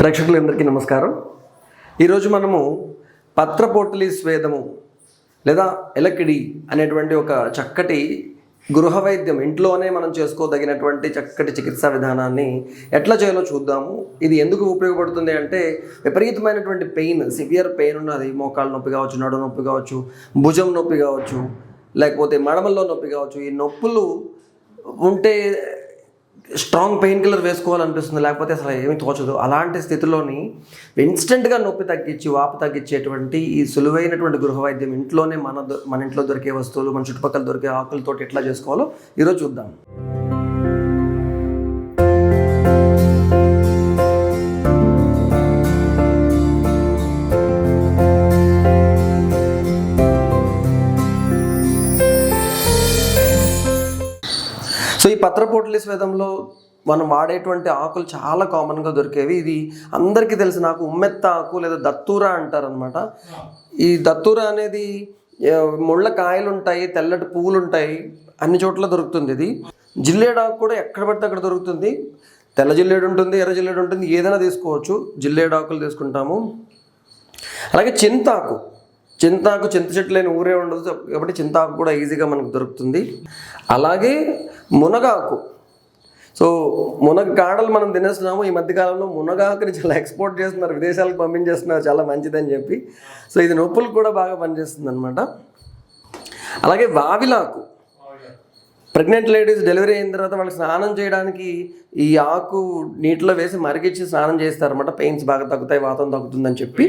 ప్రేక్షకులందరికీ నమస్కారం. ఈరోజు మనము పత్రపోటలి స్వేదము లేదా ఎలకిడి అనేటువంటి ఒక చక్కటి గృహ వైద్యం ఇంట్లోనే మనం చేసుకోదగినటువంటి చక్కటి చికిత్సా విధానాన్ని ఎట్లా చేయాలో చూద్దాము. ఇది ఎందుకు ఉపయోగపడుతుంది అంటే విపరీతమైనటువంటి పెయిన్ సివియర్ పెయిన్ ఉన్నది. మోకాళ్ళ నొప్పి కావచ్చు నడు నొప్పి కావచ్చు భుజం నొప్పి కావచ్చు లేకపోతే మడమల్లో నొప్పి కావచ్చు. ఈ నొప్పులు ఉంటే స్ట్రాంగ్ పెయిన్ కిల్లర్ వేసుకోవాలనిపిస్తుంది లేకపోతే అసలు ఏమి తోచదు. అలాంటి స్థితిలోని ఇన్స్టెంట్గా నొప్పి తగ్గించి వాపు తగ్గించేటువంటి ఈ సులువైనటువంటి గృహ వైద్యం ఇంట్లోనే మన మన ఇంట్లో దొరికే వస్తువులు మన చుట్టుపక్కల దొరికే ఆకులతో ఎట్లా చేసుకోవాలో ఈరోజు చూద్దాం. పత్రపోటలి స్వేదంలో మనం వాడేటువంటి ఆకులు చాలా కామన్గా దొరికేవి. ఇది అందరికీ తెలిసిన ఆకు ఉమ్మెత్త ఆకు లేదా దత్తూర అంటారనమాట ఈ దత్తూర అనేది ముళ్ళ కాయలు ఉంటాయి తెల్లటి పువ్వులు ఉంటాయి అన్ని చోట్ల దొరుకుతుంది ఇది. జిల్లేడు ఆకు కూడా ఎక్కడ పడితే అక్కడ దొరుకుతుంది. తెల్ల జిల్లేడు ఉంటుంది ఎర్ర జిల్లేడు ఉంటుంది ఏదైనా తీసుకోవచ్చు. జిల్లేడు ఆకులు తీసుకుంటాము. అలాగే చింతాకు. చింతాకు చింత చెట్టు లేని ఊరే ఉండదు. కాబట్టి చింతాకు కూడా ఈజీగా మనకు దొరుకుతుంది. అలాగే మునగాకు. సో మునగ కాడలు మనం తినేస్తున్నాము. ఈ మధ్యకాలంలో మునగాకుని చాలా ఎక్స్పోర్ట్ చేస్తున్నారు. విదేశాలకు పంపించేస్తున్నారు. చాలా మంచిదని చెప్పి. సో ఇది నొప్పులు కూడా బాగా పనిచేస్తుంది అనమాట అలాగే వావిలాకు. ప్రెగ్నెంట్ లేడీస్ డెలివరీ అయిన తర్వాత వాళ్ళకి స్నానం చేయడానికి ఈ ఆకు నీటిలో వేసి మరిగించి స్నానం చేస్తారన్నమాట. పెయిన్స్ బాగా తగ్గుతాయి వాతం తగ్గుతుందని చెప్పి.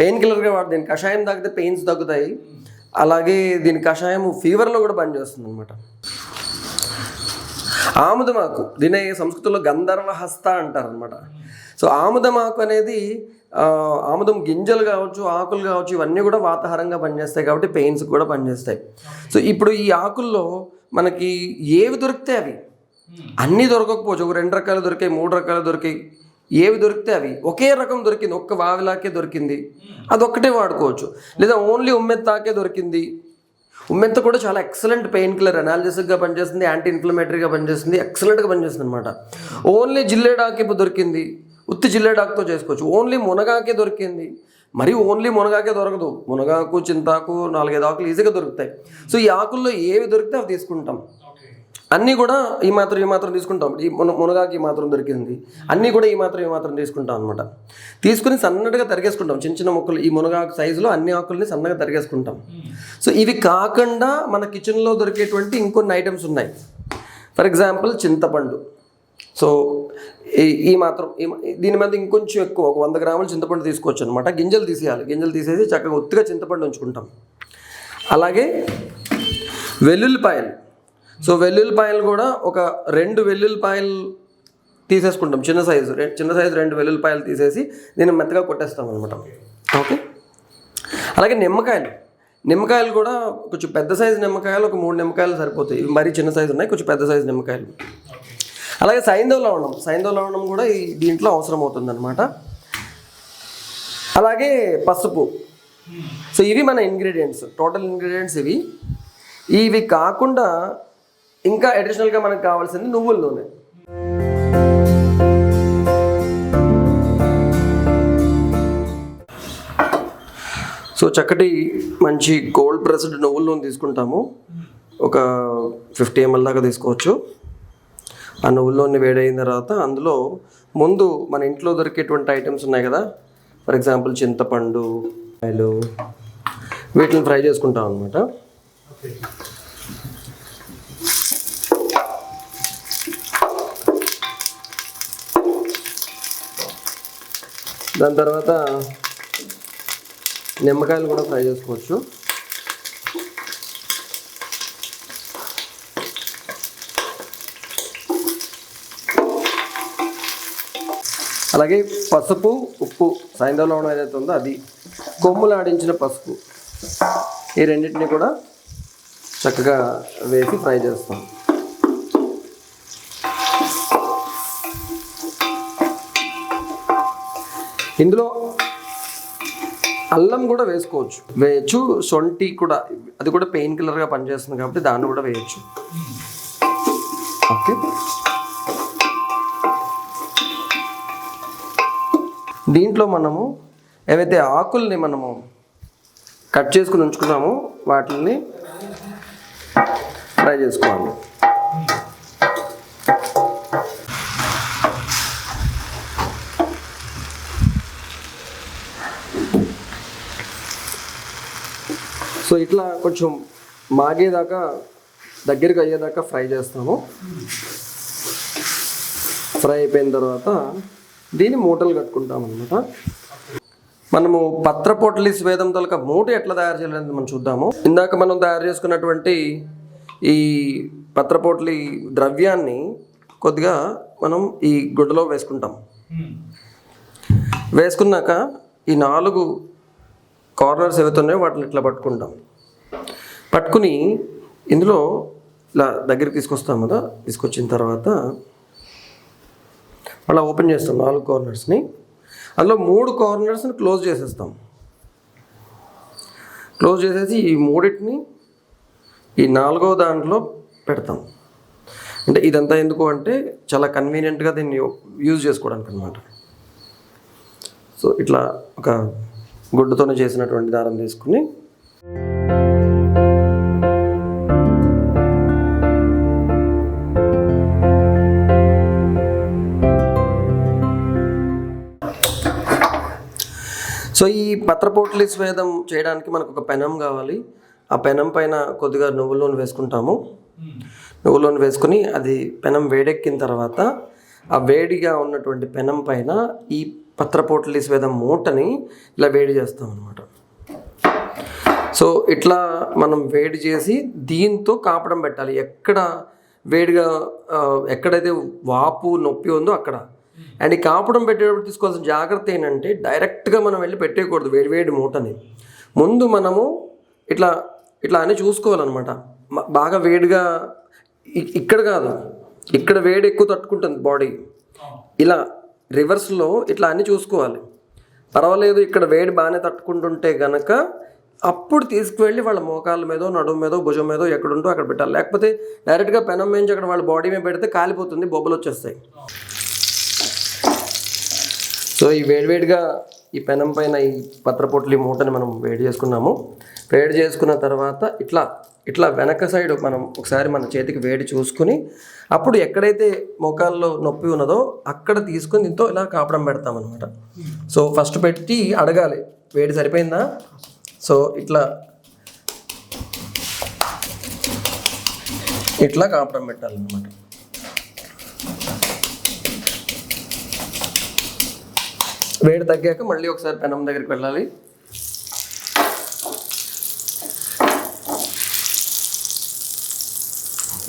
పెయిన్ కిల్లర్గా వాడు దీని కషాయం తాగితే పెయిన్స్ తగ్గుతాయి. అలాగే దీని కషాయం ఫీవర్లో కూడా పనిచేస్తుంది అనమాట ఆముదమాకు దీనే సంస్కృతంలో గంధర్వ హస్త అంటారనమాట సో ఆముదమాకు అనేది ఆముదం గింజలు కావచ్చు ఆకులు కావచ్చు ఇవన్నీ కూడా వాతాహారంగా పనిచేస్తాయి కాబట్టి పెయిన్స్ కూడా పనిచేస్తాయి. సో ఇప్పుడు ఈ ఆకుల్లో మనకి ఏవి దొరికితే అవి. అన్నీ దొరకకపోవచ్చు. ఒక రెండు రకాలు దొరికాయి మూడు రకాలు దొరికాయి. ఏవి దొరికితే అవి. ఒకే రకం దొరికింది. ఒక్క వావిలాకే దొరికింది. అదొక్కటే వాడుకోవచ్చు. లేదా ఓన్లీ ఉమ్మెత్తాకే దొరికింది. ఉమ్మెంత కూడా చాలా ఎక్సలెంట్ పెయిన్ కిల్లర్ అనాలిసిస్గా పనిచేస్తుంది యాంటీ ఇన్ఫ్లమేటరీగా పనిచేస్తుంది ఎక్సలెంట్గా పనిచేస్తుంది అనమాట ఓన్లీ జిల్లేడాకి ఇప్పుడు దొరికింది. ఉత్తి జిల్లేడాకుతో చేసుకోవచ్చు. ఓన్లీ మునగాకే దొరికింది. మరి ఓన్లీ మునగాకే దొరకదు. మునగాకు చింతాకు నాలుగైదు ఆకులు ఈజీగా దొరుకుతాయి. సో ఈ ఆకుల్లో ఏవి దొరికితే అవి తీసుకుంటాం. అన్నీ కూడా ఈ మాత్రం ఈ మాత్రం తీసుకుంటాం. ఈ మున మునగాకి ఈ మాత్రం దొరికింది. అన్నీ కూడా ఈ మాత్రం ఈ మాత్రం తీసుకుంటాం అనమాట తీసుకుని సన్నగా తరిగేసుకుంటాం. చిన్న చిన్న ముక్కలు ఈ మునగాకు సైజులో అన్ని ఆకుల్ని సన్నగా తరిగేసుకుంటాం. సో ఇవి కాకుండా మన కిచెన్లో దొరికేటువంటి ఇంకొన్ని ఐటమ్స్ ఉన్నాయి. ఫర్ ఎగ్జాంపుల్ చింతపండు. సో ఈ ఈ మాత్రం దీని మీద ఇంకొంచెం ఎక్కువ ఒక వంద గ్రాములు చింతపండు తీసుకోవచ్చు అనమాట గింజలు తీసేయాలి. గింజలు తీసేసి చక్కగా ఒత్తిగా చింతపండు ఉంచుకుంటాం. అలాగే వెల్లుల్లిపాయలు. సో వెల్లుల్లిపాయలు కూడా ఒక రెండు వెల్లుల్లిపాయలు తీసేసుకుంటాం. చిన్న సైజు చిన్న సైజు రెండు వెల్లుల్లిపాయలు తీసేసి దీన్ని మెత్తగా కొట్టేస్తాం అనమాట ఓకే? అలాగే నిమ్మకాయలు. నిమ్మకాయలు కూడా కొంచెం పెద్ద సైజు నిమ్మకాయలు ఒక మూడు నిమ్మకాయలు సరిపోతాయి. ఇవి మరీ చిన్న సైజు ఉన్నాయి కొంచెం పెద్ద సైజు నిమ్మకాయలు. అలాగే సైంధవ లవణం సైంధవ లవణం కూడా ఈ దీంట్లో అవసరం అవుతుందన్నమాట అలాగే పసుపు. సో ఇవి మన ఇంగ్రీడియంట్స్ టోటల్ ఇంగ్రీడియంట్స్ ఇవి. ఇవి కాకుండా ఇంకా అడిషనల్గా మనకు కావాల్సింది నువ్వుల నూనె. సో చక్కటి మంచి గోల్డ్ ప్రెస్డ్ నువ్వుల నూనె తీసుకుంటాము. ఒక ఫిఫ్టీ ఎంఎల్ దాకా తీసుకోవచ్చు. ఆ నువ్వుల్లోని వేడైన తర్వాత అందులో ముందు మన ఇంట్లో దొరికేటువంటి ఐటమ్స్ ఉన్నాయి కదా. ఫర్ ఎగ్జాంపుల్ చింతపండు కాయలు వీటిని ఫ్రై చేసుకుంటాం అనమాట దాని తర్వాత నిమ్మకాయలు కూడా ఫ్రై చేసుకోవచ్చు. అలాగే పసుపు ఉప్పు సాయంత్రంలో ఏదైతే ఉందో అది కొమ్ములు ఆడించిన పసుపు. ఈ రెండింటిని కూడా చక్కగా వేసి ఫ్రై చేస్తాం. ఇందులో అల్లం కూడా వేసుకోవచ్చు. వేయచ్చు. సొంటి కూడా అది కూడా పెయిన్ కిల్లర్గా పనిచేస్తుంది కాబట్టి దాన్ని కూడా వేయచ్చు. ఓకే. దీంట్లో మనము ఏవైతే ఆకుల్ని మనము కట్ చేసుకుని ఉంచుకున్నామో వాటిని ఫ్రై చేసుకోవాలి. సో ఇట్లా కొంచెం మాగేదాకా దగ్గరికి అయ్యేదాకా ఫ్రై చేస్తాము. ఫ్రై అయిపోయిన తర్వాత దీన్ని మూటలు కట్టుకుంటాం అనమాట మనము పత్రపోటలి స్వేదం తొలక మూట ఎట్లా తయారు చేయాలనేది మనం చూద్దాము. ఇందాక మనం తయారు చేసుకున్నటువంటి ఈ పత్రపోట్లి ద్రవ్యాన్ని కొద్దిగా మనం ఈ గుడ్డలో వేసుకుంటాం. వేసుకున్నాక ఈ నాలుగు కార్నర్స్ ఏవైతున్నాయో వాటిని ఇట్లా పట్టుకుంటాం. పట్టుకుని ఇందులో ఇలా దగ్గరికి తీసుకొస్తాం కదా తీసుకొచ్చిన తర్వాత అలా ఓపెన్ చేస్తాం నాలుగు కార్నర్స్ని. అందులో మూడు కార్నర్స్ని క్లోజ్ చేసేస్తాం. క్లోజ్ చేసేసి ఈ మూడింటిని ఈ నాలుగో దాంట్లో పెడతాం. అంటే ఇదంతా ఎందుకు అంటే చాలా కన్వీనియంట్గా దీన్ని యూజ్ చేసుకోవడానికి అనమాట సో ఇట్లా ఒక గుడ్డుతోనే చేసినటువంటి దారం తీసుకుని సో ఈ పత్రపోట్లి స్వేదం చేయడానికి మనకు ఒక పెనం కావాలి. ఆ పెనం పైన కొద్దిగా నువ్వుల నూనె వేసుకుంటాము. నువ్వుల నూనె వేసుకుని అది పెనం వేడెక్కిన తర్వాత ఆ వేడిగా ఉన్నటువంటి పెనం పైన ఈ పత్రపోట్లి స్వేదం మూటని ఇలా వేడి చేస్తాం అనమాట సో ఇట్లా మనం వేడి చేసి దీంతో కాపడం పెట్టాలి. ఎక్కడ వేడిగా ఎక్కడైతే వాపు నొప్పి ఉందో అక్కడ అండ్ ఈ కాపడం పెట్టేటప్పుడు తీసుకోవాల్సిన జాగ్రత్త ఏంటంటే డైరెక్ట్గా మనం వెళ్ళి పెట్టేయకూడదు వేడి వేడి మూటని. ముందు మనము ఇట్లా ఇట్లా అని చూసుకోవాలన్నమాట. బాగా వేడిగా ఇక్కడ కాదు. ఇక్కడ వేడి ఎక్కువ తట్టుకుంటుంది బాడీ. ఇలా రివర్స్లో ఇట్లా అన్ని చూసుకోవాలి. పర్వాలేదు ఇక్కడ వేడి బాగానే తట్టుకుంటుంటే గనక అప్పుడు తీసుకువెళ్ళి వాళ్ళ మోకాళ్ళ మీదో నడుము మీదో భుజం మీదో ఎక్కడుంటో అక్కడ పెట్టాలి. లేకపోతే డైరెక్ట్గా పెనం నుంచి అక్కడ వాళ్ళ బాడీ మీద పెడితే కాలిపోతుంది బొబ్బలు వచ్చేస్తాయి. సో ఈ వేడివేడిగా ఈ పెనం పైన ఈ పత్రపొట్లి మూటని మనం వేడి చేసుకున్నాము. వేడి చేసుకున్న తర్వాత ఇట్లా ఇట్లా వెనక సైడ్ మనం ఒకసారి మన చేతికి వేడి చూసుకుని అప్పుడు ఎక్కడైతే మోకాల్లో నొప్పి ఉన్నదో అక్కడ తీసుకుని దీంతో ఇలా కాపడం పెడతాం అనమాట సో ఫస్ట్ పెట్టి అడగాలి వేడి సరిపోయిందా? సో ఇట్లా ఇట్లా కాపడం పెట్టాలన్నమాట. వేడి తగ్గాక మళ్ళీ ఒకసారి పెనం దగ్గరికి వెళ్ళాలి.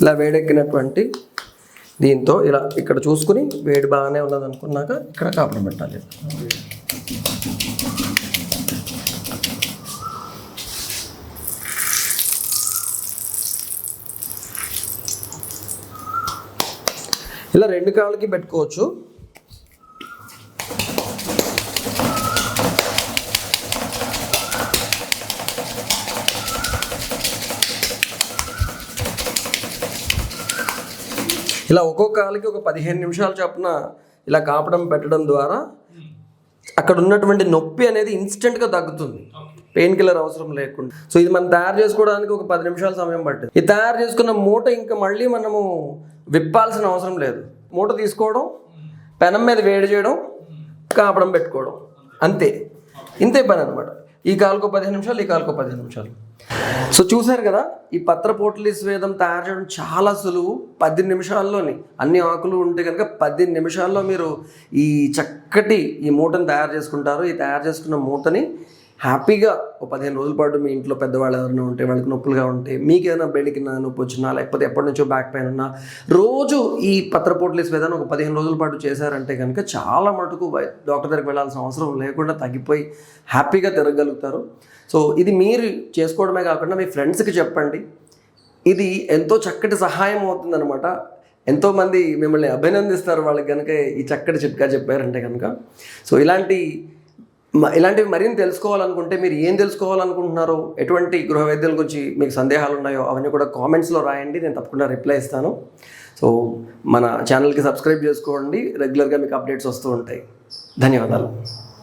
ఇలా వేడెక్కినటువంటి దీంతో ఇలా ఇక్కడ చూసుకుని వేడి బాగానే ఉన్నది అనుకున్నాక ఇక్కడ కాపలు పెట్టాలి. ఇలా రెండు కాళ్ళకి పెట్టుకోవచ్చు. ఇలా ఒక్కొక్క కాలికి ఒక పదిహేను నిమిషాలు చొప్పున ఇలా కాపడం పెట్టడం ద్వారా అక్కడ ఉన్నటువంటి నొప్పి అనేది ఇన్స్టెంట్గా తగ్గుతుంది. పెయిన్ కిల్లర్ అవసరం లేకుండా. సో ఇది మనం తయారు చేసుకోవడానికి ఒక పది నిమిషాల సమయం పట్టింది ఈ తయారు చేసుకున్న మూట ఇంకా మళ్ళీ మనము విప్పాల్సిన అవసరం లేదు. మూట తీసుకోవడం పెనం మీద వేడి చేయడం కాపడం పెట్టుకోవడం. అంతే. ఇంతే పని అనమాట ఈ కాలుకో పదిహేను నిమిషాలు ఈ కాలుకో పదిహేను నిమిషాలు. సో చూశారు కదా ఈ పత్రపోట్లి స్వేదం తయారు చేయడం చాలా సులువు. పది నిమిషాల్లోని అన్ని ఆకులు ఉంటే కనుక పది నిమిషాల్లో మీరు ఈ చక్కటి ఈ మూటను తయారు చేసుకుంటారు. ఈ తయారు చేసుకున్న మూటని హ్యాపీగా ఒక పదిహేను రోజుల పాటు మీ ఇంట్లో పెద్దవాళ్ళు ఎవరైనా ఉంటే వాళ్ళకి నొప్పులుగా ఉంటే మీకు ఏదైనా నొప్పి వచ్చినా లేకపోతే ఎప్పటి నుంచో బ్యాక్ పెయిన్ ఉన్నా రోజు ఈ పత్రపోట్లి వేదాన్ని ఒక పదిహేను రోజుల పాటు చేశారంటే కనుక చాలా మటుకు వై- డాక్టర్ దగ్గరికి వెళ్ళాల్సిన అవసరం లేకుండా తగ్గిపోయి హ్యాపీగా తిరగలుగుతారు సో ఇది మీరు చేసుకోవడమే కాకుండా మీ ఫ్రెండ్స్కి చెప్పండి. ఇది ఎంతో చక్కటి సహాయం అవుతుందన్నమాట. ఎంతోమంది మిమ్మల్ని అభినందిస్తారు వాళ్ళకి కనుక ఈ చక్కటి చిట్కా చెప్పారంటే కనుక సో ఇలాంటి ఇలాంటివి మరిన్ని తెలుసుకోవాలనుకుంటే మీరు ఏం తెలుసుకోవాలనుకుంటున్నారో ఎటువంటి గృహ వైద్యుల గురించి మీకు సందేహాలు ఉన్నాయో అవన్నీ కూడా కామెంట్స్లో రాయండి. నేను తప్పకుండా రిప్లై ఇస్తాను. సో మన ఛానల్కి సబ్స్క్రైబ్ చేసుకోండి. రెగ్యులర్గా మీకు అప్డేట్స్ వస్తూ ఉంటాయి. ధన్యవాదాలు.